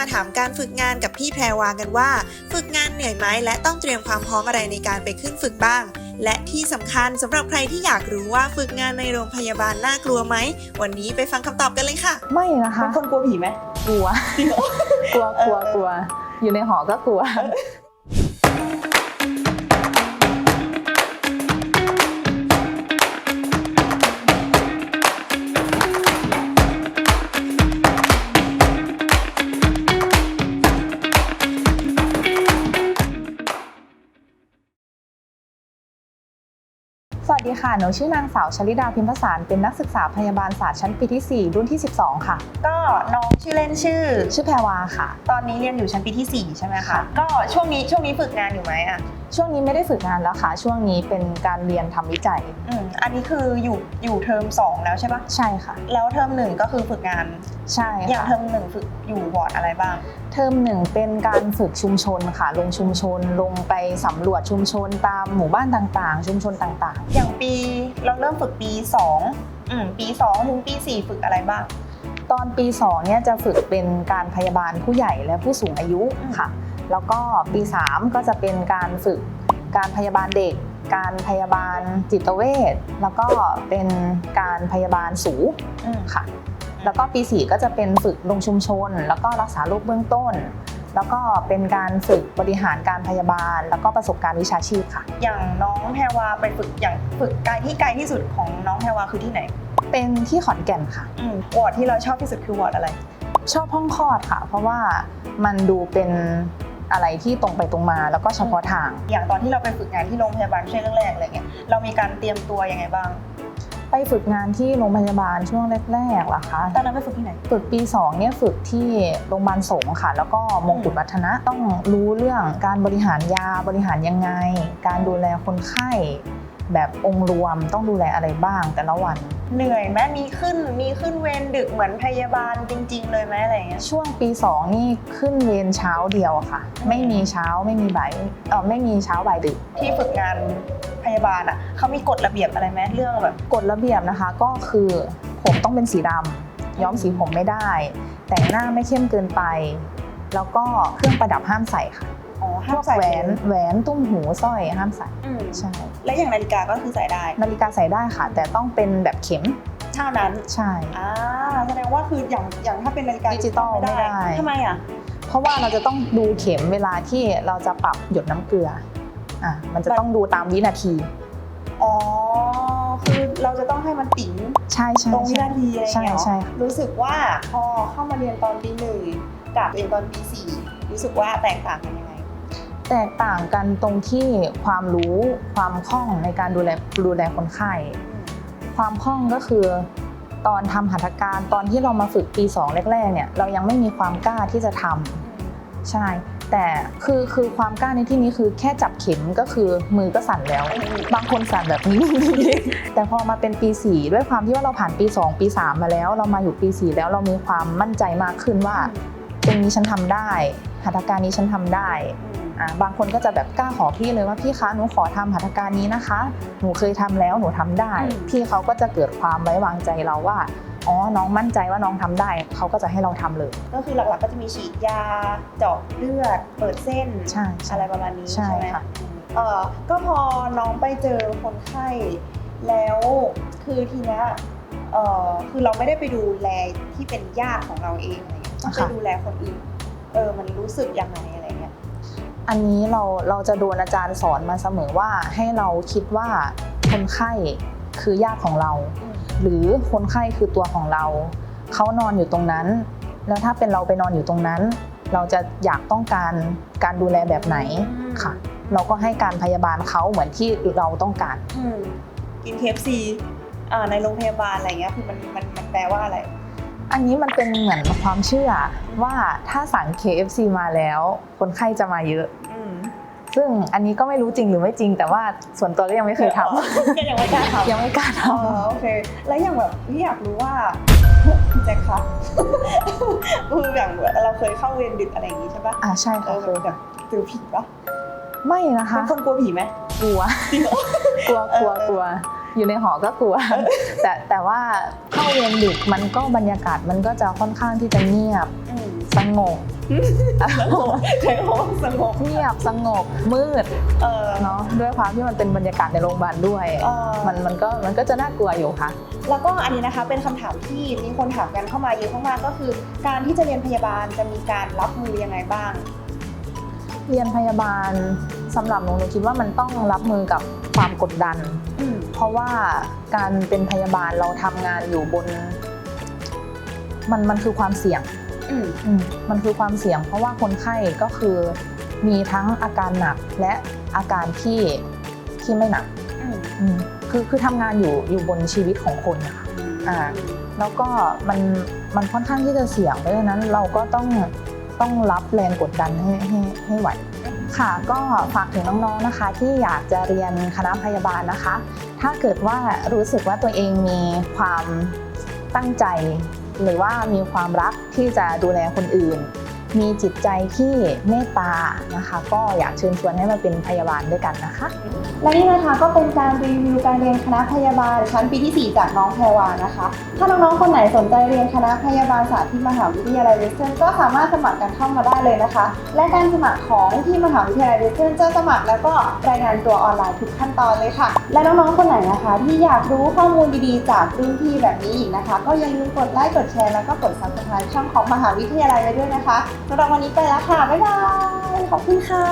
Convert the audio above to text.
มาถามการฝึกงานกับพี่แพรวากันว่า ฝึกงานเหนื่อยไหมและต้องเตรียมความพร้อมอะไรในการไปขึ้นฝึกบ้าง และที่สำคัญสำหรับใครที่อยากรู้ว่าฝึกงานในโรงพยาบาลน่ากลัวไหม วันนี้ไปฟังคำตอบกันเลยค่ะ ไม่นะคะเป็นคนกลัวผีไหมกลัวจริงเหรอกลัวกลัวกลัวอยู่ในหอก็กลัว สวัสดีค่ะ หนูชื่อนางสาวชลิดาพิมพสารเป็นนักศึกษาพยาบาลศาสตร์ชั้นปีที่ 4 รุ่นที่ 12 ค่ะ ก็น้องชื่อเล่นชื่อ ชื่อแพรวาค่ะ ตอนนี้เรียนอยู่ชั้นปีที่ 4 ใช่ไหมคะค่ะก็ช่วงนี้ช่วงนี้ฝึกงานอยู่ไหมอะช่วงนี้ไม่ได้ฝึกงานแล้วค่ะ ช่วงนี้เป็นการเรียนทำวิจัย อืมอันนี้คืออยู่อยู่เทอม2 แล้วใช่ปะใช่ค่ะ แล้วเทอมหนึ่งก็คือฝึกงาน ใช่ อย่างค่ะเทอมหนึ่งฝึกอยู่วอร์ดอะไรบ้าง เทอมหนึ่งเป็นการฝึกชุมชนค่ะ ลงชุมชนลงไปสำรวจชุมชนตามหมู่บ้านต่างๆ ชุมชนต่างอย่างปีเราเริ่มฝึกปี2อืมปี2ถึงปี4ฝึกอะไรบ้างๆตอนปี2เนี่ยจะฝึกเป็นการพยาบาลผู้ใหญ่และผู้สูงอายุค่ะ แล้วก็ปี 3 ก็จะเป็นการฝึกการพยาบาลเด็ก การพยาบาลจิตเวชแล้วก็เป็นการพยาบาลสูงอืมค่ะ แล้วก็ปี 4 ก็จะเป็นฝึกลงชุมชน แล้วก็รักษาโรคเบื้องต้น แล้วก็เป็นการฝึกบริหารการพยาบาล แล้วก็ประสบการณ์วิชาชีพค่ะ อย่างน้องแพรวาไปฝึกอย่างฝึกไกลที่ไกลที่สุดของน้องแพรวาคือที่ไหน เป็นที่ขอนแก่นค่ะอืมวอร์ดที่เราชอบที่สุดคือวอร์ดอะไร ชอบห้องคลอดค่ะ เพราะว่ามันดูเป็นอะไรที่ตรงไปตรงมาแล้วก็เฉพาะทาง อย่างตอนที่เราไปฝึกงานที่โรงพยาบาลช่วงแรกๆอะไรเงี้ยเรามีการเตรียมตัวยังไงบ้าง ไปฝึกงานที่โรงพยาบาลช่วงแรกๆเหรอคะตอนนั้นไปฝึกที่ไหน ฝึกปี2เนี่ยฝึกที่โรงพยาบาลสงฆ์ค่ะ แล้วก็มงกุฎวัฒนะต้องรู้เรื่องการบริหารยาบริหารยังไง การดูแลคนไข้ แบบองค์รวมต้องดูแลอะไรบ้างแต่ละวัน เหนื่อยไหมมีขึ้นมีขึ้นเวรดึกเหมือนพยาบาลจริง ๆ เลยไหมอะไรเงี้ยช่วงปี 2 นี่ขึ้นเวรเช้าเดียวอะค่ะ ไม่มีเช้าไม่มีบ่ายเออไม่มีเช้าบ่ายดึก ที่ฝึกงานพยาบาลอะเขามีกฎระเบียบอะไรไหมเรื่องแบบกฎระเบียบนะคะก็คือผมต้องเป็นสีดำย้อมสีผมไม่ได้ แต่งหน้าไม่เข้มเกินไป แล้วก็เครื่องประดับห้ามใส่ค่ะอ๋อพห้ามวกใส่แหวนแหวนตุ้มหูสร้อยห้ามใส่อืมใช่ และอย่างนาฬิกาก็คือใส่ได้ นาฬิกาใส่ได้ค่ะ แต่ต้องเป็นแบบเข็มเท่านั้นใช่อ่าแสดงว่าคืออย่างอย่างถ้าเป็นนาฬิกาดิจิตอลไม่ได้ทำไมอะเพราะว่าเราจะต้องดูเข็มเวลาที่เราจะปรับหยดน้ำเกลืออะมันจะต้องดูตามวินาทีอ๋อคือเราจะต้องให้มันติ๋งใช่ใช่ตรงวิใช่นาทีอะไรอย่างเงี้ยเหรอใช่ใช่รู้สึกว่าพอเข้ามาเรียนตอนปีหนึ่งกับเรียนตอนปีสี่รู้สึกว่าแตกต่างกันยังไง แตกต่างกันตรงที่ความรู้ความคล่องในการดูแลดูแลคนไข้ ความคล่องก็คือตอนทำหัตถการตอนที่เรามาฝึกปี2แรกๆเนี่ยเรายังไม่มีความกล้าที่จะทำใช่ แต่คือคือความกล้าในที่นี้คือแค่จับเข็มก็คือมือก็สั่นแล้ว บางคนสั่นแบบนี้แต่พอมาเป็นปี 4 ด้วยความที่ว่าเราผ่านปี 2 ปี 3 มาแล้ว เรามาอยู่ปี 4 แล้วเรามีความมั่นใจมากขึ้นว่าตรงนี้ฉันทำได้หัตถการนี้ฉันทำได้อ่า บางคนก็จะแบบกล้าขอพี่เลยว่าพี่คะหนูขอทำหัตถการนี้นะคะ หนูเคยทำแล้วหนูทำได้อืมพี่เขาก็จะเกิดความไว้วางใจเราว่าอ๋อ น้องมั่นใจว่าน้องทำได้ เขาก็จะให้เราทำเลย ก็คือหลักๆก็จะมีฉีดยา เจาะเลือด เปิดเส้นใช่ใช่อะไรประมาณนี้ใช่ใช่ไหมค่ะเออก็พอน้องไปเจอคนไข้ แล้วคือทีเนี้ยเออคือเราไม่ได้ไปดูแลที่เป็นญาติของเราเองอะไรเงี้ยต้องไปดูแลคนอื่น เออ มันรู้สึกยังไง อะไรเงี้ยอันนี้เราเราจะโดนอาจารย์สอนมาเสมอว่าให้เราคิดว่าคนไข้คือญาติของเรา หรือคนไข้คือตัวของเรา เขานอนอยู่ตรงนั้น แล้วถ้าเป็นเราไปนอนอยู่ตรงนั้น เราจะอยากต้องการการดูแลแบบไหนค่ะ เราก็ให้การพยาบาลเขาเหมือนที่เราต้องการอืมกินเคฟซีอ่าในโรงพยาบาลอะไรเงี้ยคือมันมันมันแปลว่าอะไร อันนี้มันเป็นเหมือนความเชื่อว่าถ้าสั่ง KFC มาแล้ว คนไข้จะมาเยอะอืมซึ่งอันนี้ก็ไม่รู้จริงหรือไม่จริง แต่ว่าส่วนตัวก็ยังไม่เคยทก็ยังไม่กล้าำทำยังไม่กล้าทอ๋อโอเค แล้วอย่างแบบพี่อยากรู้ว่าแจ็คคะคืออย่างเราเคยเข้าเวรดึกอะไรอย่างงี้ใช่ปะำอ่าใช่เอค่ะอเคแบบยแบบเจอผีปะไม่นะคะเป็นคนกลัวผีไหมกลัวจริงเหรอกลัวกลัวกลัว อยู่ในหอก็กลัว แต่แต่ว่าเข้าเวรดึกมันก็บรรยากาศมันก็จะค่อนข้างที่จะเงียบอืมสงบใช้คำว่าสงบเงียบสงบมืดเออเนาะด้วยความที่มันเป็นบรรยากาศในโรงพยาบาลด้วยเออมันมันก็มันก็จะน่ากลัวอยู่ค่ะ แล้วก็อันนี้นะคะเป็นคำถามที่มีคนถามกันเข้ามาเยอะมากๆก็คือ การที่จะเรียนพยาบาลจะมีการรับมือยังไงบ้าง เรียนพยาบาลสำหรับหนูหนูคิดว่ามันต้องรับมือกับความกดดันอืมเพ ราะว่าการเป็นพยาบาลเราทำงานอยู่บน มันมันคือความเสี่ยงอืมอืมมันคือความเสี่ยง เพราะว่าคนไข้ก็คือมีทั้งอาการหนักและอาการที่ที่ไม่หนักอืมอืมคือคือทำงานอยู่อยู่บนชีวิตของคนนะคะ อ่า แล้วก็มันมันค่อนข้างที่จะเสี่ยงเพราะฉะนั้นเราก็ต้องต้องรับแรงกดดันให้ให้ให้ไหว ค่ะก็ฝากถึงน้องๆนะคะ ที่อยากจะเรียนคณะพยาบาลนะคะ ถ้าเกิดว่ารู้สึกว่าตัวเองมีความตั้งใจ หรือว่ามีความรักที่จะดูแลคนอื่น มีจิตใจที่เมตตานะคะ ก็อยากเชิญชวนให้มาเป็นพยาบาลด้วยกันนะคะ และนี่นะคะก็เป็นการรีวิวการเรียนคณะพยาบาลชั้นปีที่ 4 จากน้องแพรวานะคะ ถ้าน้องๆคนไหนสนใจเรียนคณะพยาบาลศาสตร์ที่มหาวิทยาลัยเวสเทิร์นก็สามารถสมัครกันเข้ามาได้เลยนะคะ และการสมัครของที่มหาวิทยาลัยเวสเทิร์นจะสมัครแล้วก็รายงานตัวออนไลน์ทุกขั้นตอนเลยค่ะ และน้องๆคนไหนนะคะ ที่อยากรู้ข้อมูลดีๆ จากรุ่นพี่แบบนี้อีกนะคะ ก็อย่าลืมกดไลค์กดแชร์แล้วก็กด subscribe ช่องของมหาวิทยาลัยไว้ด้วยนะคะสำหรับวันนี้ไปแล้วค่ะ บ๊ายบาย ขอบคุณค่ะ